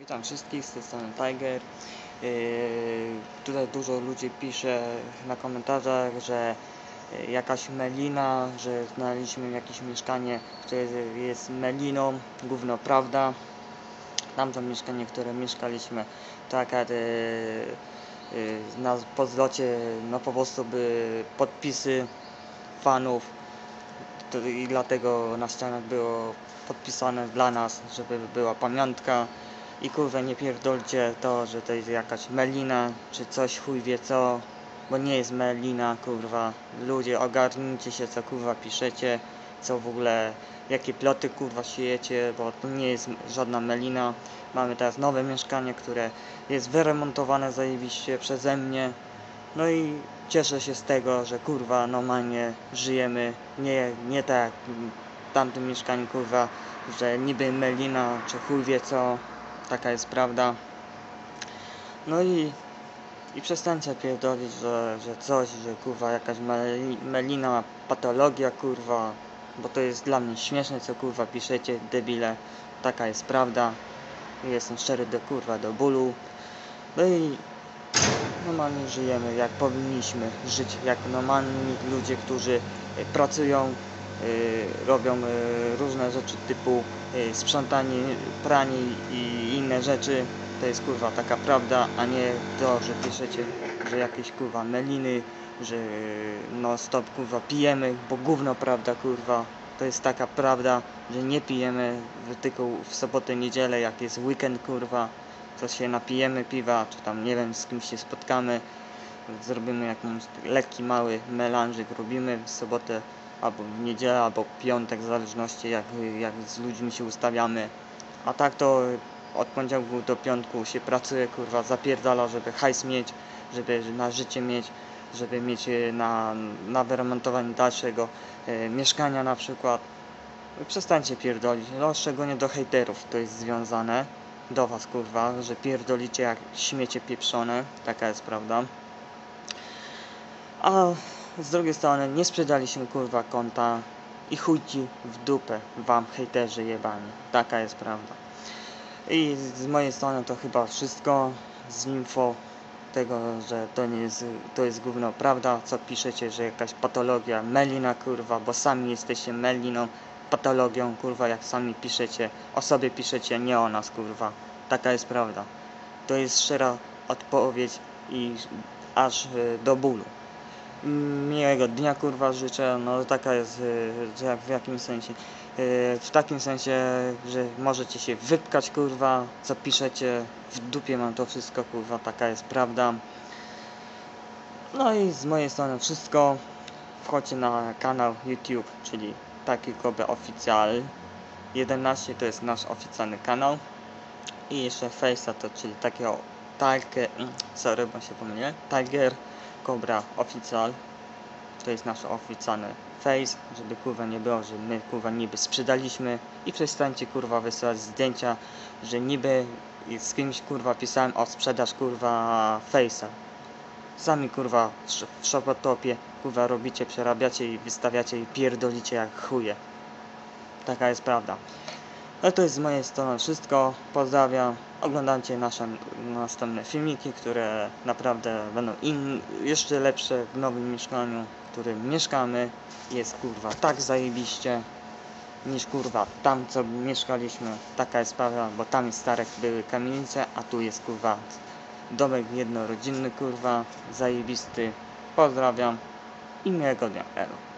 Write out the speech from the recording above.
Witam wszystkich, z tej strony Tiger. Yy, tutaj dużo ludzi pisze na komentarzach, że yy, jakaś melina, że znaleźliśmy jakieś mieszkanie, które jest meliną, gówno prawda. Tamto mieszkanie, które mieszkaliśmy, to akurat yy, yy, na po zlocie, no po prostu by podpisy fanów to, i dlatego na ścianach było podpisane dla nas, żeby była pamiątka. I kurwa nie pierdolcie to, że to jest jakaś melina, czy coś chuj wie co, bo nie jest melina, kurwa. Ludzie ogarnijcie się co kurwa piszecie, co w ogóle, jakie ploty kurwa siejecie, bo to nie jest żadna melina. Mamy teraz nowe mieszkanie, które jest wyremontowane zajebiście przeze mnie. No i cieszę się z tego, że kurwa normalnie żyjemy, nie, nie tak jak w tamtym mieszkaniu kurwa, że niby melina, czy chuj wie co, taka jest prawda. No i, i przestańcie pierdolić, że, że coś, że kurwa jakaś meli, melina, patologia kurwa, bo to jest dla mnie śmieszne co kurwa piszecie, debile, taka jest prawda. Jestem szczery do kurwa, do bólu. No i normalnie żyjemy jak powinniśmy żyć, jak normalni ludzie, którzy e, pracują, robią y, różne rzeczy typu y, sprzątanie, pranie i inne rzeczy. To jest kurwa taka prawda, a nie to, że piszecie, że jakieś kurwa meliny, że no stop kurwa pijemy, bo gówno prawda kurwa. To jest taka prawda, że nie pijemy tylko w sobotę, niedzielę, jak jest weekend kurwa, to się napijemy piwa, czy tam nie wiem z kimś się spotkamy, zrobimy jakiś lekki mały melanżyk, robimy w sobotę albo w niedzielę, albo piątek, w zależności jak, jak z ludźmi się ustawiamy. A tak to od poniedziałku do piątku się pracuje, kurwa, zapierdala, żeby hajs mieć, żeby na życie mieć, żeby mieć e, na, na wyremontowanie dalszego e, mieszkania na przykład. Przestańcie pierdolić, no szczególnie do hejterów to jest związane, do was kurwa, że pierdolicie jak śmiecie pieprzone, taka jest prawda. A z drugiej strony nie sprzedaliśmy kurwa konta i chuj ci w dupę wam hejterzy jebani. Taka jest prawda. I z mojej strony to chyba wszystko z info tego, że to nie jest, to jest gówno prawda, co piszecie, że jakaś patologia, melina kurwa, bo sami jesteście meliną, patologią kurwa, jak sami piszecie, o sobie piszecie, nie o nas kurwa. Taka jest prawda. To jest szczera odpowiedź i aż y, do bólu. Miłego dnia kurwa życzę, no taka jest, y, że w jakim sensie, y, w takim sensie, że możecie się wypkać kurwa, co piszecie, w dupie mam to wszystko kurwa, taka jest prawda. No i z mojej strony wszystko, wchodźcie na kanał YouTube, czyli taki Kobe Oficjal. 11 to jest nasz oficjalny kanał. I jeszcze Face'a to czyli takiego Tiger, mm, sorry bo się pomyliłem, Tiger Cobra Oficjal to jest nasz oficjalny face, żeby kurwa nie było, że my kurwa niby sprzedaliśmy i przestańcie kurwa wysyłać zdjęcia, że niby z kimś kurwa pisałem o sprzedaż kurwa face'a. Sami kurwa w sz- w Shopotopie kurwa robicie, przerabiacie i wystawiacie i pierdolicie jak chuje. Taka jest prawda. No to jest z mojej strony wszystko. Pozdrawiam. Oglądajcie nasze następne filmiki, które naprawdę będą in, jeszcze lepsze w nowym mieszkaniu, w którym mieszkamy. Jest kurwa tak zajebiście niż kurwa tam co mieszkaliśmy. Taka jest sprawa, bo tam jest stare były kamienice, a tu jest kurwa domek jednorodzinny kurwa, zajebisty. Pozdrawiam i miłego dnia. Elo.